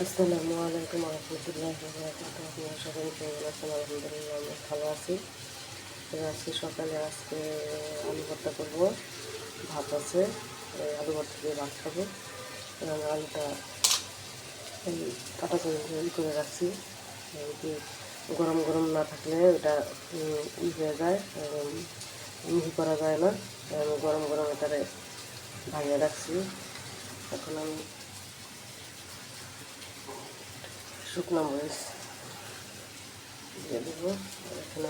আসসালামু আলাইকুম রহমতুল্লাহ আপনারা সবাই কেমন আছেন? আলহামদুলিল্লাহ, আমি ভালো আছি। তো আজকে সকালে আজকে আলু ভর্তা করব। ভাত আছে আলু ভর্তা দিয়ে ভাত খাব। এবং আলুটা কাটা ই করে রাখছি। গরম গরম না থাকলে ওটা ই হয়ে যায় মিহি করা যায় না। গরম গরম এটারে ভাঙিয়ে রাখছি। এখন আমি শুকনো মরিচ দিয়ে দেবো। এখানে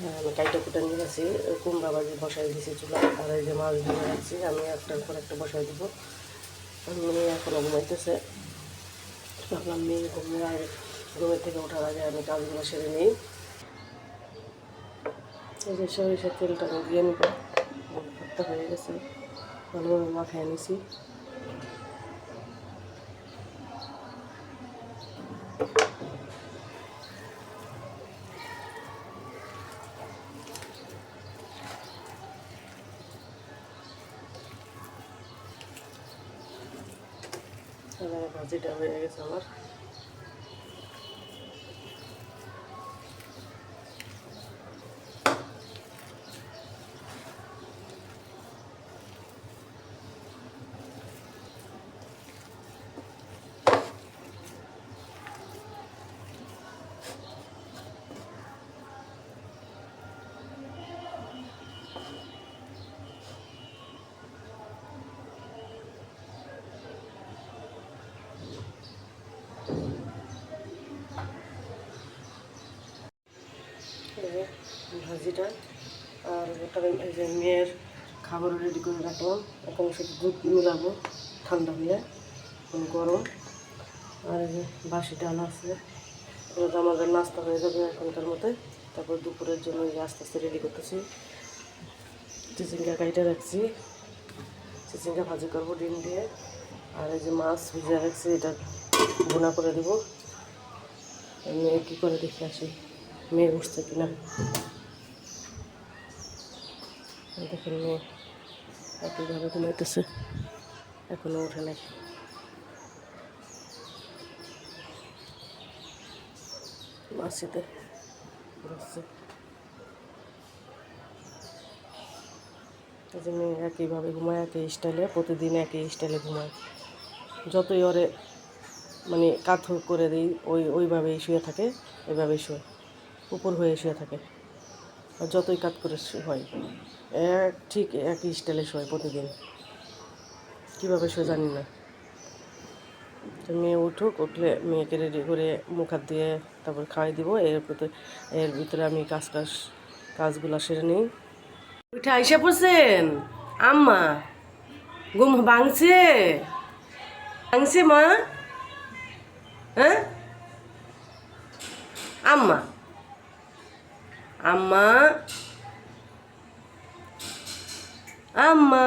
হ্যাঁ, আমি কাইটা কুটা নিয়ে গেছি। কুমড়া বাজি বসাই দিয়েছি চুলা আর এই যে মাছ ধরে আমি একটার পর একটা বসাই দিব। মেয়ে এখনও ঘুমাইতেছে। ভাবলাম মেয়ে ঘুমের ঘুমের থেকে ওঠার আগে আমি কাজগুলো সেরে নিই। এই যে সরিষার তেলটা দিয়ে নিব। ভর্তা হয়ে গেছে। ভালোভাবে মাখায় নিছি। এবারে ভাজিটা হয়ে গেছে আমার এই যে ভাজিটা আর ওটা যে মেয়ের খাবার রেডি করে রাখলাম। এখন শুধু দুধ মিলাবো, ঠান্ডা হয়ে গরম। আর এই যে বাসি ডাল আছে এগুলো আমাদের নাস্তা হয়ে যাবে এখনকার মতে তারপর দুপুরের জন্য আস্তে আস্তে রেডি করতেছি। চিচিঙ্গা কাইটা রাখছি। চিচিঙ্গা ভাজি করব ডিম দিয়ে। আর এই যে মাছ ভিজিয়ে রাখছি, এটা বোনা করে দেবো। মেয়ে কী করে দেখে আসি, মেয়ে উঠছে কিনা। দেখেন একইভাবে ঘুমাইতেছে। এখনও ওঠে নাই। মাসিতে মেয়ে একইভাবে ঘুমায়, একই স্টাইলে প্রতিদিন একই স্টাইলে ঘুমায়। যতই ওরে মানে কাথু করে দিই, ওই, ওইভাবেই শুয়ে থাকে ওইভাবেই শুয়ে। উপর হয়ে শুয়ে থাকে। যতই কাত করে হয়। এক ঠিক একই স্টাইলে শোয় প্রতিদিন। কীভাবে শোয় জানি না। তো মেয়ে উঠুক, উঠলে মেয়েকে রেডি করে মুখ হাত দিয়ে তারপর খাওয়াই দিব। এর ভিতরে এর ভিতরে আমি কাজ কাজ কাজগুলো সেরে নিই। উঠে আইসা পড়ছেন? আম্মা, ঘুম ভাঙছে? ভাঙছে মা? হ্যাঁ? আম্মা। আম্মা। আম্মা।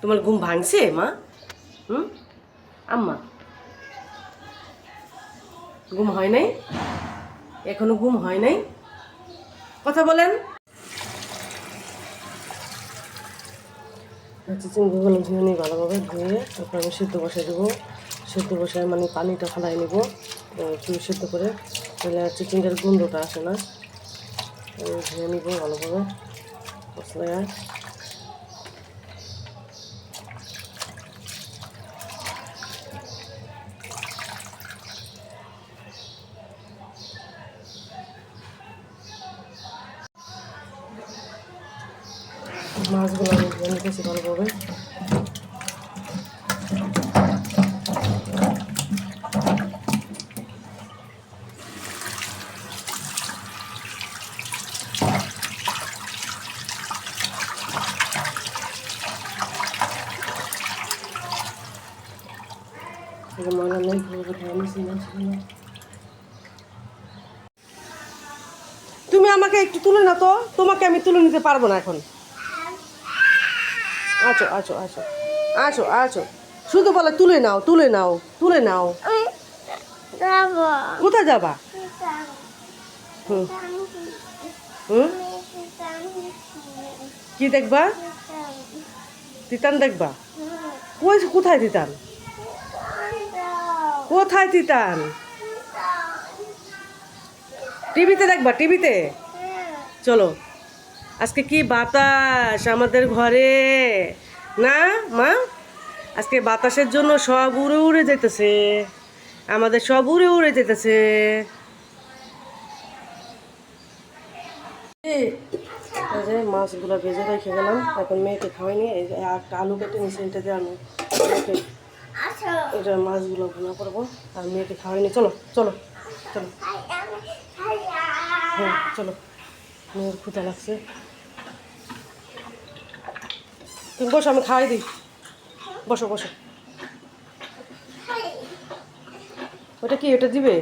তোমার ঘুম ভাঙছে, মা? হুম? আম্মা। ঘুম হয় নাই? এখনও ঘুম হয় নাই? কথা বলেন। চিচিঙ্গুলো ধুয়ে নিই ভালোভাবে, ধুয়ে তারপর আমি সিদ্ধ বসাই দেবো। সিদ্ধ বসায় মানে পানিটা ফালাই নেব সিদ্ধ করে। তাহলে আর চিকেনের গন্ধটা আসে না। ধুয়ে নিব ভালোভাবে, মশলায়। মাছগুলো আমি ধুয়ে নিতেছি ভালোভাবে। এই ময়লা নেই ভালোভাবে ধুয়ে তুমি আমাকে একটু তুলে না তো তোমাকে আমি তুলে নিতে পারব না এখন আছো আছো আছো আছো আছো শুধু বলে তুলে নাও তুলে নাও তুলে নাও কোথায় যাবা হুম হুম কি দেখবা তিতান দেখবা কই কোথায় তিতান কোথায় তিতান? টিভিতে দেখবা, টিভিতে? চলো। আজকে কি বাতাস আমাদের ঘরে? না, মা? আজকে বাতাসের জন্য সব উড়ে উড়ে যেতেছে। আমাদের সব উড়ে উড়ে যেতেছে। মাছগুলো ভেজে রেখে গেলাম, এখন মেয়েকে খাওয়াইনি এই আলু কেটে নিচে আমি এটা মাছগুলো ভুনা করব, আর মেয়েকে খাওয়াইনি চলো চলো চলো। হ্যাঁ চলো। মেয়ের ক্ষুদা লাগছে। তুমি বসো, আমি খাওয়াই দিই। বসো বসো। ওটা কি ওটা দিবে?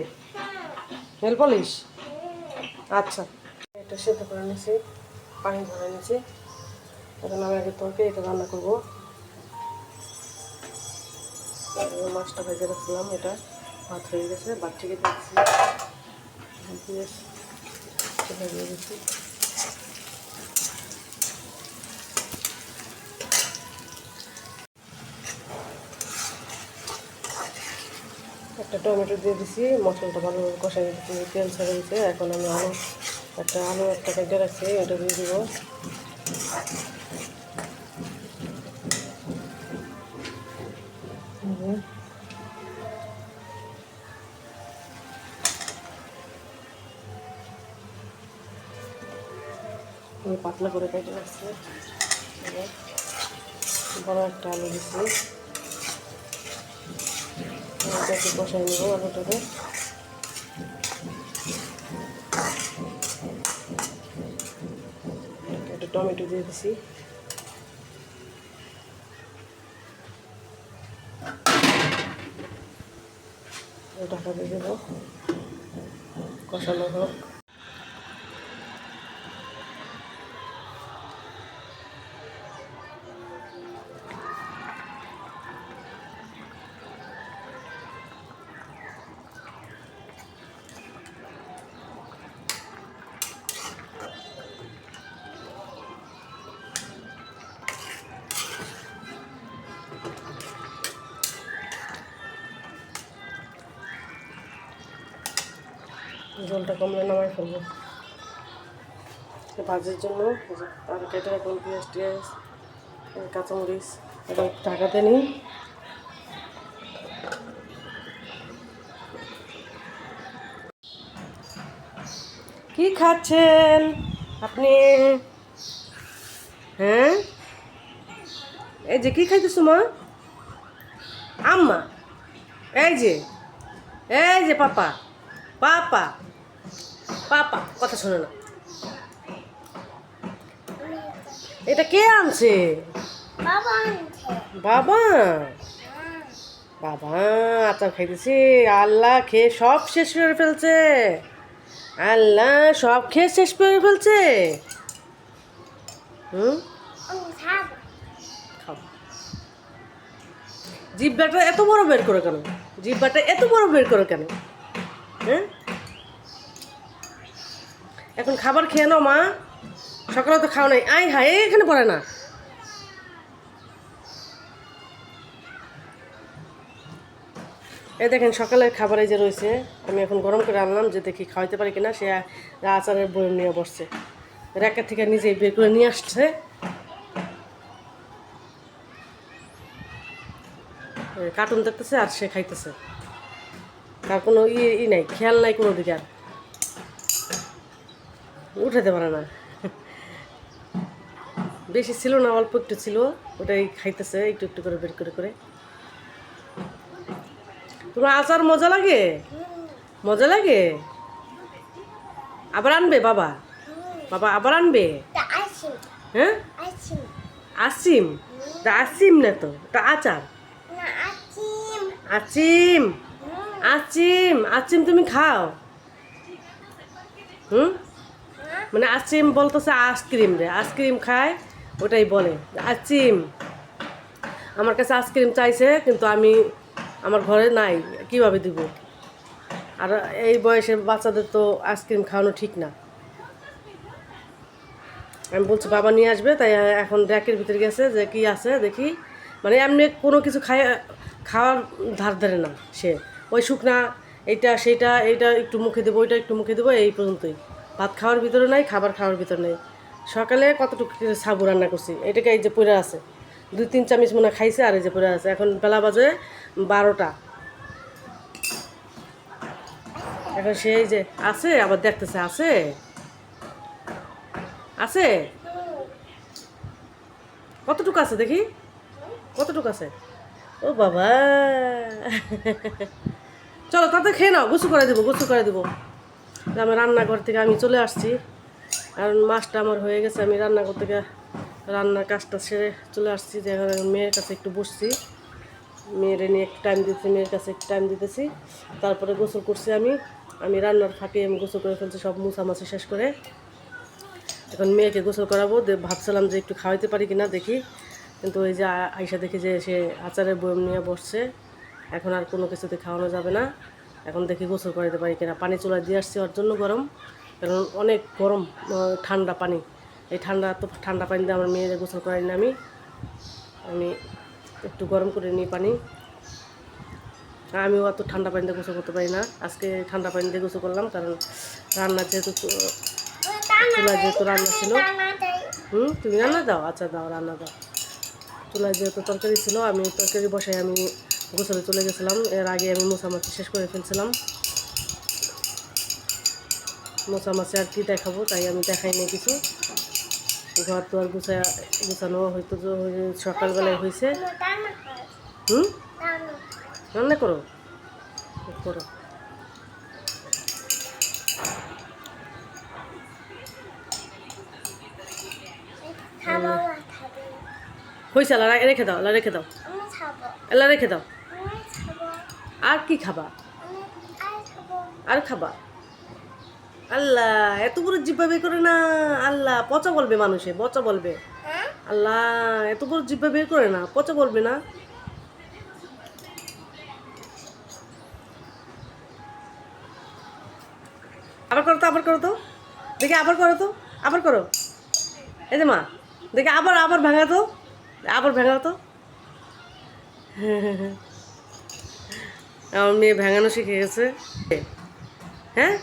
Nail polish? আচ্ছা। এটা সেদ্ধ করে নিয়েছি, পানি ধরে নিয়েছি। এখন আমি আগে তরকারি, এটা রান্না করব। মাছটা ভেজে রাখছিলাম এটা ভাত হয়ে গেছে থেকে দিচ্ছি। দিচ্ছি। একটা টমেটো দিয়ে দিছি, মশলাটা ভালোভাবে কষাই দিচ্ছি তেল ছেড়ে দিচ্ছে এখন আমি আলু, একটা আলু, একটা কেটে রাখছি এটা দিয়ে দিব। পাতলা করে কেটে রাখছি। বড় একটা আলু দিচ্ছি এটাকে কষাই নেব আলুটাকে। একটা টমেটো দিয়ে দিছি। ঢাকা দিয়ে দেবো। কষানো হোক। জলটা কমলে নামাই ফেলব। ভাজির জন্য আর কেটে রাখুন পেঁয়াজ টিয়াজ কাঁচামরিচ, এটা ঢাকাতে নিই। কি খাচ্ছেন আপনি? হ্যাঁ? এই যে কি খাইতেছো মা? আম্মা। এই যে এই যে পাপা পাপা। পাপা কথা শোনো না। এটা কে আনছে? বাবা বাবা? আচার খাইতেছি। আল্লাহ খেয়ে সব শেষ করে ফেলছে। আল্লাহ সব খেয়ে শেষ করে ফেলছে। হুম? জিব্বাটা এত বড় বের করে কেন? জিব্বাটা এত বড় বের করে কেন? হ্যাঁ? এখন খাবার খেয়ে নাও, মা। সকালে তো খাও নাই। আই হাই এখানে পড়ে না। এই দেখেন, সকালের খাবার এই যে রয়েছে, আমি এখন গরম করে আনলাম, যে দেখি খাওয়াইতে পারি কিনা, সে আচারের বই নিয়ে বসছে। র্যাকের থেকে নিজেই বের করে নিয়ে আসছে। কার্টুন দেখতেছে আর সে খাইতেছে। তার কোনো ই নাই, খেয়াল নাই কোনো দিকে আর। উঠাতে পারে না। বেশি ছিল না অল্প একটু ছিল। ওটাই খাইতেছে একটু একটু করে বের করে করে। তোমার আচার মজা লাগে? মজা লাগে? আবার আনবে বাবা? বাবা আবার আনবে? হ্যাঁ? আসি আসিম তা আসিম না তো তা আচার। আচিম আচিম আচিম তুমি খাও। হুম? মানে আচিম বলতেছে আইসক্রিম রে, আইসক্রিম খায়, ওটাই বলে। আচিম আমার কাছে আইসক্রিম চাইছে, কিন্তু আমি আমার ঘরে নাই, কীভাবে দিব? আর এই বয়সের বাচ্চাদের তো আইসক্রিম খাওয়ানো ঠিক না। আমি বলছি, বাবা নিয়ে আসবে? তাই এখন র্যাকের ভিতরে গেছে, যে কি আছে দেখি। মানে এমনি কোনো কিছু খাই খাওয়ার ধার ধারে না সে। ওই শুকনা, এইটা, সেইটা, এইটা একটু মুখে দেবো, ওইটা একটু মুখে দেবো, এই পর্যন্তই। ভাত খাওয়ার ভিতরে নাই, খাবার খাওয়ার ভিতরে নেই। সকালে কতটুকু সাবু রান্না করছি? এটাকে এই যে পড়ে আছে। দুই তিন চামচ মনে খাইছে আর এই যে পড়ে আছে। এখন বেলা বাজে বারোটা। এখন সেই যে আছে, আবার দেখতেছে, আছে? আছে? কতটুকু আছে দেখি? কতটুকু আছে? ও বাবা। চলো তাতে খেয়ে নাও গোসু করে দেবো গোসু করে দেবো। আমি রান্নাঘর থেকে আমি চলে আসছি। কারণ মাছটা আমার হয়ে গেছে, আমি রান্নাঘর থেকে রান্নার কাজটা সেরে চলে আসছি। যে মেয়ের কাছে একটু বসছি। মেয়ের নিয়ে একটু টাইম দিতেছি, মেয়ের কাছে একটু টাইম দিতেছি। তারপরে গোসল করছি আমি। আমি রান্নার ফাঁকে আমি গোসল করে ফেলছি, সব মুছামাছি শেষ করে। এখন মেয়েকে গোসল করাবো। ভাবছিলাম যে একটু খাওয়াইতে পারি কিনা দেখি। কিন্তু ওই যে আইসা দেখি যে সে আচারের বয়ম নিয়ে বসছে। এখন আর কোনো কিছুতে খাওয়ানো যাবে না। এখন দেখি গোসল করাইতে পারি কিনা। পানি চুলা দিয়ে আসছি, ওর জন্য গরম। কারণ অনেক গরম ঠান্ডা পানি। এই ঠান্ডা তো ঠান্ডা পানি দিয়ে আমার মেয়েদের গোসল করাই না আমি। আমি একটু গরম করে নিই পানি। আমিও অত ঠান্ডা পানিতে গোসল করতে পারি না। আজকে ঠান্ডা পানি দিয়ে গোসল করলাম, কারণ রান্না যেহেতু চু- চুলায় যেহেতু রান্না ছিল। হুম, তুমি রান্না দাও? আচ্ছা দাও, রান্না দাও। চুলায় যেহেতু তরকারি ছিল, আমি তরকারি বসাই, আমি গোসলে চলে গেছিলাম। এর আগে আমি মোছামাছি শেষ করে ফেলছিলাম। মোছামাছি আর কি দেখাবো তাই আমি দেখাই নি কিছু। ঘর তো আর গুছা গুছানো হয়তো সকালবেলায় হয়েছে। হুম? রান্না করো। করো। হয়েছে রেখে দাও রেখে দাও। আল্লাহ রেখে দাও। আর কি খাবা? আর খাব? আল্লাহ, এত বড় জিব্বা বের করে না। আল্লাহ, পচা বলবে মানুষে, পচা বলবে। হ্যাঁ আল্লাহ, এত বড় জিব্বা বের করে না, পচা বলবে না। আবার করো তো, আবার করো তো। দেখি, আবার করো তো, আবার করো। এই যে মা, দেখি, আবার আবার ভাঙা তো, আবার ভাঙা তো। আমার মেয়ে ভেঙানো শিখে গেছে। হ্যাঁ?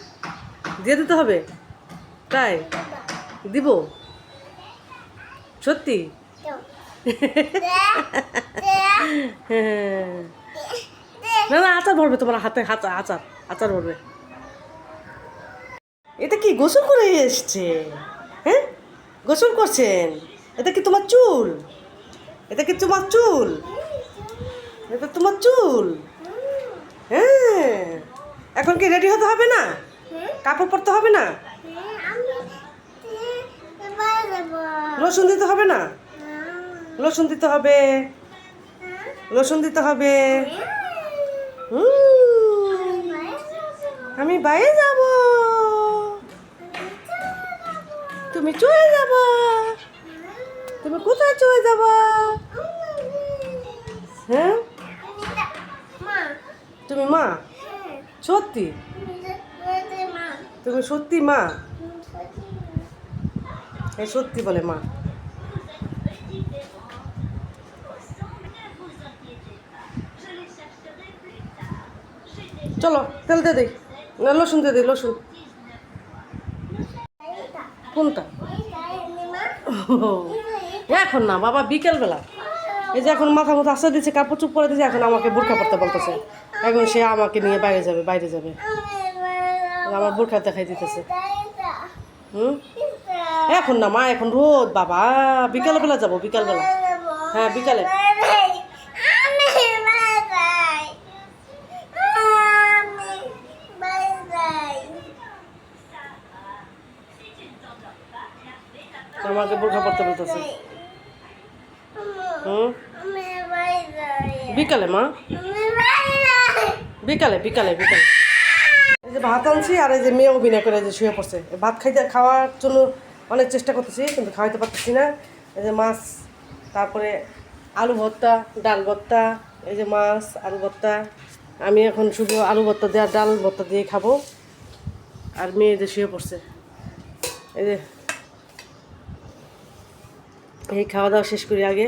দিয়ে দিতে হবে? তাই? দিব? সত্যি। না না, আচার ভরবে তোমার হাতে, হাত, আচার আচার ভরবে। এটা কি গোসল করে এসছে? হ্যাঁ? গোসল করছেন? এটা কি তোমার চুল? এটা কি তোমার চুল? এটা তোমার চুল? হ্যাঁ। এখন কি রেডি হতে হবে না? কাপড় পরতে হবে না? লোশন দিতে হবে না? রসুন দিতে হবে। রসুন দিতে হবে। আমি বাইরে যাব। তুমি চলে যাব। তুমি কোথায় চলে যাব? হ্যাঁ? তুমি মা? সত্যি? তুমি সত্যি মা? হ্যাঁ সত্যি বলে মা। চলো তেল দিয়ে দিই। না লসুন দিয়ে দিই লসুন। কোনটা? এখন না বাবা বিকেলবেলা। এই যে এখন মাথা মতো আসতে দিচ্ছে কাপড় চুপ করে দিচ্ছে এখন আমাকে বোরখা পড়তে বলতেছে। এখন সে আমাকে নিয়ে বাইরে যাবে বাইরে যাবে। আমার বোরখা দেখাই দিতেছে। হুম? এখন না মা এখন রোদ বাবা। বিকালবেলা যাব বিকালবেলা। হ্যাঁ, বিকালে। বিকালে, মা। বিকালে বিকালে বিকালে। এই যে ভাত আনছি আর এই যে মেয়ে অভিনয় করে যে শুয়ে পড়ছে। ভাত খাইতে খাওয়ার জন্য অনেক চেষ্টা করতেছি, কিন্তু খাওয়াইতে পারতেছি না। এই যে মাছ, তারপরে আলু ভর্তা, ডাল ভর্তা, এই যে মাছ, আলু ভর্তা। আমি এখন শুধু আলু ভর্তা দেওয়া ডাল ভর্তা দিয়ে খাব। আর মেয়ে যে শুয়ে পড়ছে। এই যে এই খাওয়া দাওয়া শেষ করি আগে।